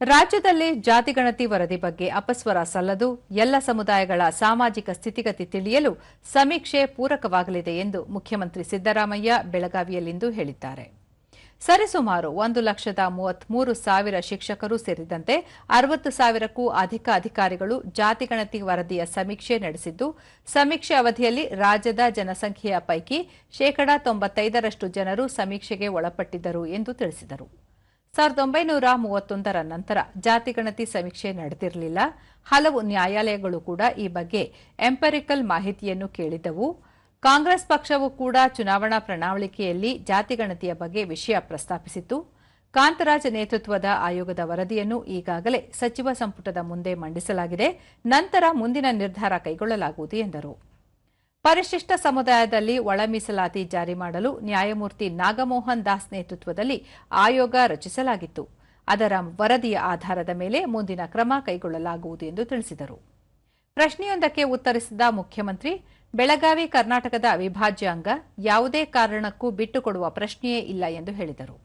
ರಾಜ್ಯದಲ್ಲಿ ಜಾತಿಗಣತಿ ವರದಿ ಬಗ್ಗೆ ಅಪಸ್ವರ ಸಲ್ಲದು, ಎಲ್ಲ ಸಮುದಾಯಗಳ ಸಾಮಾಜಿಕ ಸ್ಥಿತಿಗತಿ ತಿಳಿಯಲು ಸಮೀಕ್ಷೆ ಪೂರಕವಾಗಲಿದೆ ಎಂದು ಮುಖ್ಯಮಂತ್ರಿ ಸಿದ್ದರಾಮಯ್ಯ ಬೆಳಗಾವಿಯಲ್ಲಿಂದು ಹೇಳಿದ್ದಾರೆ. ಸರಿಸುಮಾರು ಒಂದು ಲಕ್ಷದ ಮೂವತ್ಮೂರು ಸಾವಿರ ಶಿಕ್ಷಕರು ಸೇರಿದಂತೆ ಅರವತ್ತು ಸಾವಿರಕ್ಕೂ ಅಧಿಕ ಅಧಿಕಾರಿಗಳು ಜಾತಿಗಣತಿ ವರದಿಯ ಸಮೀಕ್ಷೆ ನಡೆಸಿದ್ದು, ಸಮೀಕ್ಷೆ ಅವಧಿಯಲ್ಲಿ ರಾಜ್ಯದ ಜನಸಂಖ್ಯೆಯ ಪೈಕಿ ಶೇಕಡಾ ತೊಂಬತ್ತೈದರಷ್ಟು ಜನರು ಸಮೀಕ್ಷೆಗೆ ಒಳಪಟ್ಟಿದ್ದರು ಎಂದು ತಿಳಿಸಿದರು. ಸಾವಿರದ ಒಂಬೈನೂರ ಮೂವತ್ತೊಂದರ ನಂತರ ಜಾತಿಗಣತಿ ಸಮೀಕ್ಷೆ ನಡೆದಿರಲಿಲ್ಲ. ಹಲವು ನ್ಯಾಯಾಲಯಗಳು ಕೂಡ ಈ ಬಗ್ಗೆ ಎಂಪರಿಕಲ್ ಮಾಹಿತಿಯನ್ನು ಕೇಳಿದವು. ಕಾಂಗ್ರೆಸ್ ಪಕ್ಷವು ಕೂಡ ಚುನಾವಣಾ ಪ್ರಣಾಳಿಕೆಯಲ್ಲಿ ಜಾತಿಗಣತಿಯ ಬಗ್ಗೆ ವಿಷಯ ಪ್ರಸ್ತಾಪಿಸಿತ್ತು. ಕಾಂತರಾಜ್ ನೇತೃತ್ವದ ಆಯೋಗದ ವರದಿಯನ್ನು ಈಗಾಗಲೇ ಸಚಿವ ಸಂಪುಟದ ಮುಂದೆ ಮಂಡಿಸಲಾಗಿದೆ. ನಂತರ ಮುಂದಿನ ನಿರ್ಧಾರ ಕೈಗೊಳ್ಳಲಾಗುವುದು ಎಂದರು. ಪರಿಶಿಷ್ಟ ಸಮುದಾಯದಲ್ಲಿ ಒಳ ಮೀಸಲಾತಿ ಜಾರಿ ಮಾಡಲು ನ್ಯಾಯಮೂರ್ತಿ ನಾಗಮೋಹನ್ ದಾಸ್ ನೇತೃತ್ವದಲ್ಲಿ ಆಯೋಗ ರಚಿಸಲಾಗಿತ್ತು. ಅದರ ವರದಿಯ ಆಧಾರದ ಮೇಲೆ ಮುಂದಿನ ಕ್ರಮ ಕೈಗೊಳ್ಳಲಾಗುವುದು ಎಂದು ತಿಳಿಸಿದರು. ಪ್ರಶ್ನೆಯೊಂದಕ್ಕೆ ಉತ್ತರಿಸಿದ ಮುಖ್ಯಮಂತ್ರಿ, ಬೆಳಗಾವಿ ಕರ್ನಾಟಕದ ಅವಿಭಾಜ್ಯ ಅಂಗ ಯಾವುದೇ ಕಾರಣಕ್ಕೂ ಬಿಟ್ಟುಕೊಡುವ ಪ್ರಶ್ನೆಯೇ ಇಲ್ಲ ಎಂದು ಹೇಳಿದರು.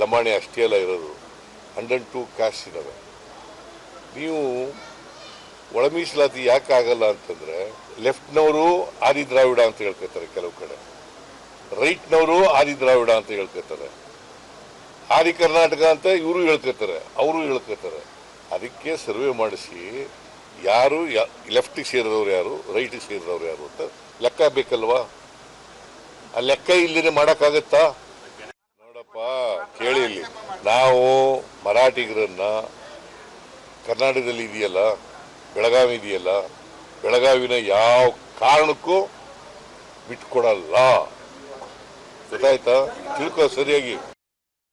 ಲಂಬಾಣಿ ಅಷ್ಟೇ ಅಲ್ಲ ಇರೋದು. ಹಂಡ್ರೆಡ್ ಟು ಕ್ಯಾಸ್ಟ್ ಇದ್ದಾವೆ ನೀವು ಒಳ ಮೀಸಲಾತಿ ಯಾಕೆ ಆಗಲ್ಲ ಅಂತಂದ್ರೆ ಲೆಫ್ಟ್ನವರು ಆದಿ ದ್ರಾವಿಡ ಅಂತ ಹೇಳ್ಕೊತಾರೆ ಕೆಲವು ಕಡೆ. ರೈಟ್ನವರು ಆದಿ ದ್ರಾವಿಡ ಅಂತ ಹೇಳ್ಕೊತಾರೆ ಆದಿ ಕರ್ನಾಟಕ ಅಂತ ಇವರು ಹೇಳ್ಕೊತಾರೆ ಅವರು ಹೇಳ್ಕೊತಾರೆ ಅದಕ್ಕೆ ಸರ್ವೆ ಮಾಡಿಸಿ ಯಾರು ಲೆಫ್ಟಿಗೆ ಸೇರಿದವ್ರು ಯಾರು, ರೈಟಿಗೆ ಸೇರಿದವ್ರು ಯಾರು ಅಂತ ಲೆಕ್ಕ ಬೇಕಲ್ವಾ? ಆ ಲೆಕ್ಕ ಇಲ್ಲದೆ ಮಾಡೋಕ್ಕಾಗತ್ತಾ? ನೋಡಪ್ಪ, ಕೇಳಿ ನಾವು ಮರಾಠಿಗರನ್ನ ಕರ್ನಾಟಕದಲ್ಲಿ ಇದೆಯಲ್ಲ ಬೆಳಗಾವಿ ಇದೆಯಲ್ಲ ಬೆಳಗಾವಿನ ಯಾವ ಕಾರಣಕ್ಕೂ ಬಿಟ್ಕೊಡಲ್ಲ ಗೊತ್ತಾಯ್ತಾ? ತಿಳ್ಕೊ ಸರಿಯಾಗಿ.